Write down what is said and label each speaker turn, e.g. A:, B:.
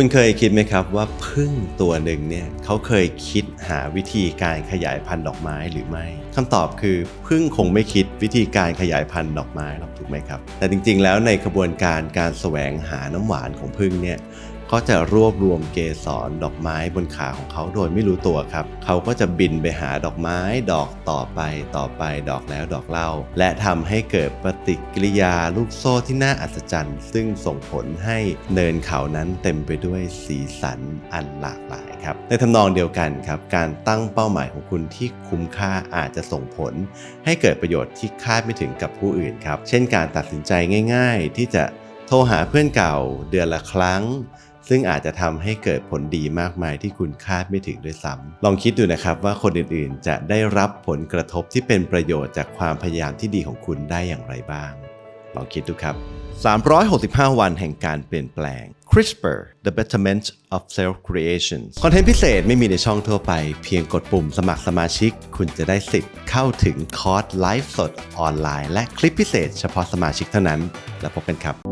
A: คุณเคยคิดไหมครับว่าพึ่งตัวหนึ่งเนี่ยเขาเคยคิดหาวิธีการขยายพันธุ์ดอกไม้หรือไม่คำตอบคือพึ่งคงไม่คิดวิธีการขยายพันธุ์ดอกไม้หรอกถูกไหมครับ แต่จริงๆ แล้วในกระบวนการการแสวงหาน้ำหวานของพึ่งเนี่ย ก็จะรวบรวมเกสรดอกไม้บนขาของเขาโดยไม่รู้ตัวครับ เขาก็จะบินไปหาดอกไม้ดอกต่อไปต่อไปดอกแล้วดอกเล่า และทำให้เกิดปฏิกิริยาลูกโซ่ที่น่าอัศจรรย์ ซึ่งส่งผลให้เนินเขานั้นเต็มไปด้วยสีสันอันหลากหลายครับ ในทำนองเดียวกันครับ การตั้งเป้าหมายของคุณที่คุ้มค่าอาจจะส่งผล ให้เกิดประโยชน์ที่คาดไม่ถึงกับผู้อื่นครับ เช่นการตัดสินใจง่าย ๆ ที่จะโทรหาเพื่อนเก่าเดือนละครั้ง ซึ่งอาจจะทำให้เกิดผลดีมากมายที่คุณคาดไม่ถึงด้วยซ้ำลองคิดดูนะครับว่าคนอื่นๆ จะได้รับผลกระทบที่เป็นประโยชน์จากความพยายามที่ดีของคุณได้อย่างไรบ้าง ลองคิดดูครับ 365 วันแห่งการเปลี่ยนแปลง CRISPR the betterment of self creation คอนเทนต์พิเศษไม่มีในช่องทั่วไป เพียงกดปุ่มสมัครสมาชิก คุณจะได้สิทธิ์เข้าถึงคอร์สไลฟ์สดออนไลน์ และคลิปพิเศษเฉพาะสมาชิกเท่านั้น แล้วพบกันครับ